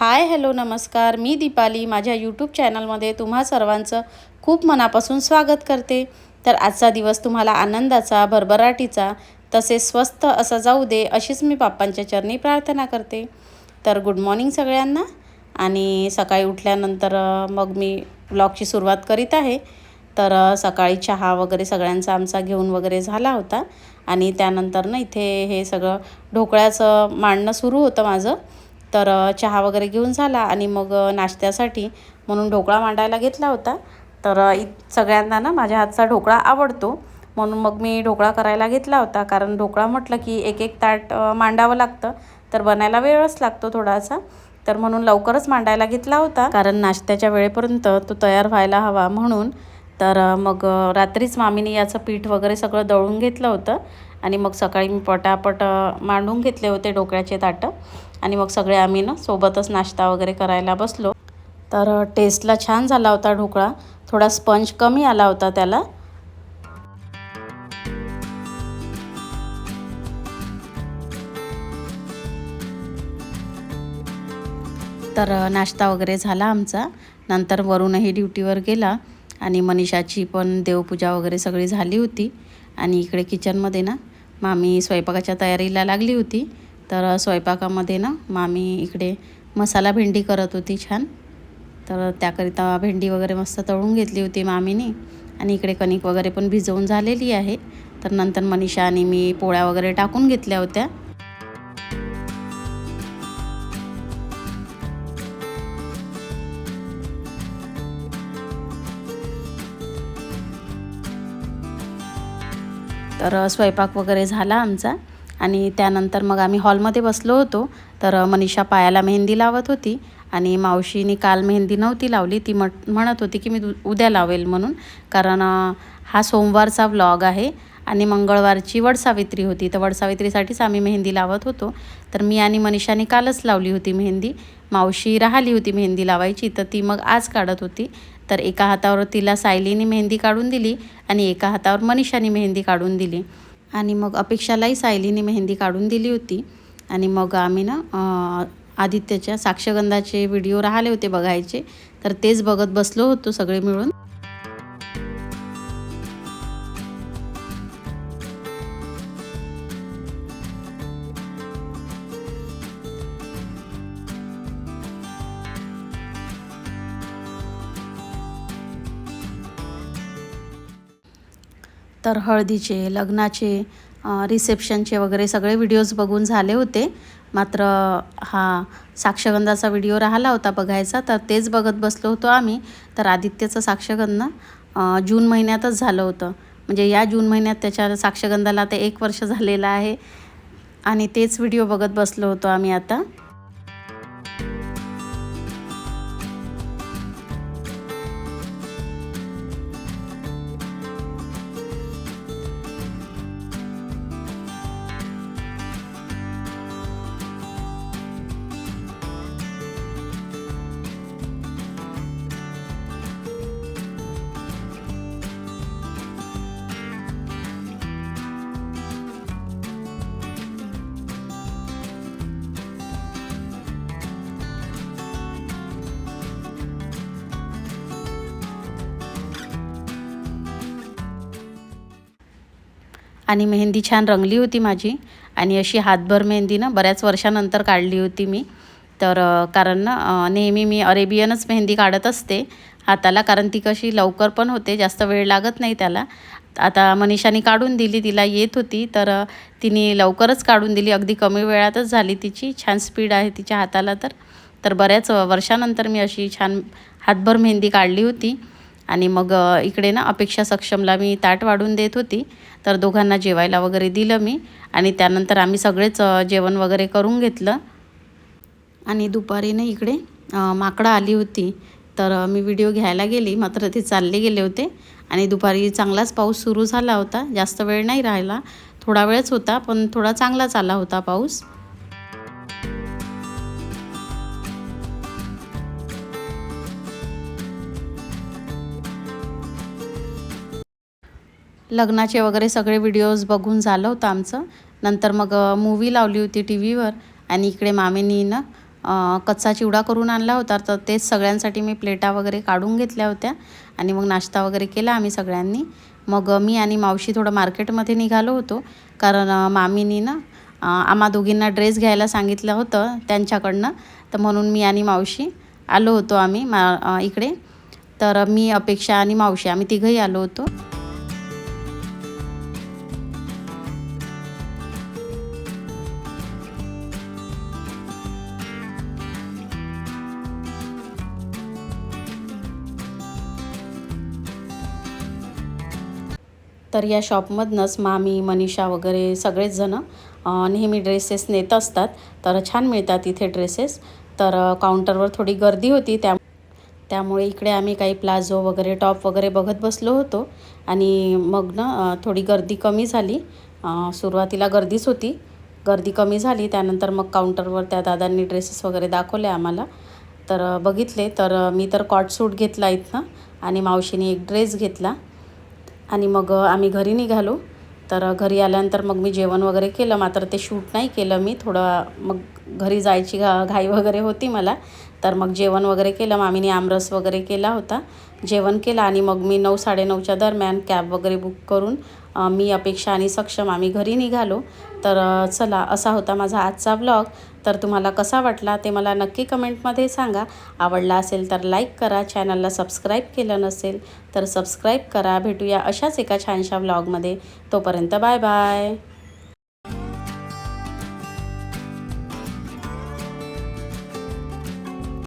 Hi hello नमस्कार. मी दीपाली. माझ्या YouTube चॅनलमध्ये तुम्हा सर्वांचं खूप मनापासून स्वागत करते. तर आजचा दिवस तुम्हाला आनंदाचा भरभराटीचा तसेच स्वस्त असा जाऊ दे अशीच मी बाप्पांच्या चरणी प्रार्थना करते. तर गुड मॉर्निंग सगळ्यांना. आणि सकाळी उठल्यानंतर मग मी ब्लॉगची सुरुवात करीत आहे. तर सकाळी चहा वगैरे सगळ्यांचा आमचा घेऊन वगैरे झाला होता. आणि त्यानंतर ना इथे हे सगळं ढोकळ्याचं मांडणं सुरू होतं माझं. तर चहा वगैरे घेऊन झाला आणि मग नाश्त्यासाठी म्हणून ढोकळा मांडायला घेतला होता. तर सगळ्यांना ना माझ्या हातचा ढोकळा आवडतो. म्हणून मग मी ढोकळा करायला घेतला होता. कारण ढोकळा म्हटलं की एक एक ताट मांडावं लागतं. तर बनायला वेळच लागतो थोडासा. तर म्हणून लवकरच मांडायला घेतला होता. कारण नाश्त्याच्या वेळेपर्यंत तो तयार व्हायला हवा म्हणून. तर मग रात्रीच मामीने याचं पीठ वगैरे सगळं दळून घेतलं होतं. आणि मग सकाळी मी पटापट मांडून घेतले होते ढोकळ्याचे ताटं. आणि मग सगळे आम्ही ना सोबतच नाश्ता वगैरे करायला बसलो. तर टेस्टला छान झाला होता ढोकळा. थोडा स्पंज कमी आला होता त्याला. तर नाश्ता वगैरे झाला आमचा. नंतर वरूनही ड्युटीवर गेला आणि मनीषाची पण देवपूजा वगैरे सगळी झाली होती. आणि इकडे किचनमध्ये ना मामी स्वयंपाकाच्या तयारीला लागली होती. तर स्वयंपाकामध्ये ना मामी इकडे मसाला भेंडी करत होती छान. तर त्याकरिता भेंडी वगैरे मस्त तळून घेतली होती मामीने. आणि इकडे कणिक वगैरे पण भिजवून झालेली आहे. तर नंतर मनीषा आणि मी पोळ्या वगैरे टाकून घेतल्या होत्या. तर स्वयंपाक वगैरे झाला आमचा. आणि त्यानंतर मग आम्ही हॉलमध्ये बसलो होतो. तर मनीषा पायाला मेहंदी लावत होती आणि मावशीने काल मेहंदी नव्हती लावली. ती म्हणत होती की मी दु- उद्या लावेल म्हणून. कारण हा सोमवारचा व्लॉग आहे आणि मंगळवारची वडसावित्री होती. तर वडसावित्रीसाठीच आम्ही मेहंदी लावत होतो. तर मी आणि मनीषाने कालच लावली होती मेहंदी. मावशी राहिली होती मेहंदी लावायची. तर ती मग आज काढत होती. तर एका हातावर तिला सायलीने मेहंदी काढून दिली आणि एका हातावर मनीषाने मेहंदी काढून दिली. आणि मग अपेक्षालाही सायलीने मेहंदी काढून दिली होती. आणि मग आम्ही ना आदित्यच्या साक्षगंधाचे व्हिडिओ राहिले होते बघायचे. तर तेच बघत बसलो होतो सगळे मिळून. तर हळदीचे लग्नाचे रिसेप्शनचे वगैरे सगळे व्हिडिओज बघून झाले होते. मात्र हा साक्षगंधाचा व्हिडिओ राहिला होता बघायचा तर तेच बघत बसलो होतो आम्ही. तर आदित्यचं साक्षगंध जून महिन्यातच झालं होतं. म्हणजे या जून महिन्यात त्याच्या साक्षगंधाला आता एक वर्ष झालेलं आहे. आणि तेच व्हिडिओ बघत बसलो होतो आम्ही आता. आणि मेहंदी छान रंगली होती माझी. आणि अशी हातभर मेहंदी ना बऱ्याच वर्षानंतर काढली होती मी. तर कारण ना नेहमी मी अरेबियनच मेहंदी काढत असते हाताला कारण ती कशी लवकर पण होते जास्त वेळ लागत नाही त्याला. आता मनीषाने काढून दिली तिला येत होती तर तिने लवकरच काढून दिली. अगदी कमी वेळातच झाली तिची छान स्पीड आहे तिच्या हाताला तर. तर बऱ्याच वर्षानंतर मी अशी छान हातभर मेहंदी काढली होती. आणि मग इकडे ना अपेक्षा सक्षमला मी ताट वाढून देत होती. तर दोघांना जेवायला वगैरे दिलं मी. आणि त्यानंतर आम्ही सगळेच जेवण वगैरे करून घेतलं. आणि दुपारी ना इकडे माकडं आली होती. तर मी व्हिडिओ घ्यायला गेली. मात्र ते चालले गेले होते. आणि दुपारी चांगलाच पाऊस सुरू झाला होता. जास्त वेळ नाही राहिला. थोडा वेळच होता पण थोडा चांगलाच आला होता पाऊस. लग्नाचे वगैरे सगळे व्हिडिओज बघून झालं होतं आमचं. नंतर मग मूवी लावली होती टी व्हीवर आणि इकडे मामीनी ना कच्चा चिवडा करून आणला होता. तर तेच सगळ्यांसाठी मी प्लेटा वगैरे काढून घेतल्या होत्या आणि मग नाश्ता वगैरे केला आम्ही सगळ्यांनी. मग मी आणि मावशी थोडं मार्केटमध्ये निघालो होतो. कारण मामीनीनं मामीनी ना आम्हा दोघींना ड्रेस घ्यायला सांगितलं होतं त्यांच्याकडनं. तर म्हणून मी आणि मावशी आलो होतो आम्ही मा इकडे. तर मी अपेक्षा आणि मावशी आम्ही तिघंही आलो होतो. तर या शॉपमधनंच मामी मनीषा वगैरे सगळेच जणं नेहमी ड्रेसेस नेत असतात. तर छान मिळतात इथे ड्रेसेस तर काउंटरवर थोडी गर्दी होती. त्या त्यामुळे इकडे आम्ही काही प्लाझो वगैरे टॉप वगैरे बघत बसलो होतो. आणि मग ना थोडी गर्दी कमी झाली. सुरुवातीला गर्दीच होती. गर्दी कमी झाली. त्यानंतर मग काउंटरवर त्या दादांनी ड्रेसेस वगैरे दाखवले आम्हाला. तर बघितले. तर मी तर कॉट सूट घेतला इथनं. आणि मावशीने एक ड्रेस घेतला. आणि मग आम्ही घरी निघालो. तर घरी आल्यानंतर मग मी जेवण वगैरे केलं. मात्र ते शूट नाही केलं मी. थोडं मग घरी जायची घा घाई वगैरे होती मला. तर मग जेवण वगैरे केलं. मामीने आमरस वगैरे केला होता. जेवण केलं आणि मग मी नऊ साडेनऊच्या दरम्यान कॅब वगैरे बुक करून मी अपेक्षा आणि सक्षम आम्ही घरी निघालो. तर चला असा होता माझा आजचा ब्लॉग. तर तुम्हाला कसा वाटला ते मला नक्की कमेंटमध्ये सांगा. आवडला असेल तर लाईक करा. चॅनलला सबस्क्राईब केलं नसेल तर सबस्क्राईब करा. भेटूया अशाच एका छानशा ब्लॉगमध्ये. तोपर्यंत बाय बाय.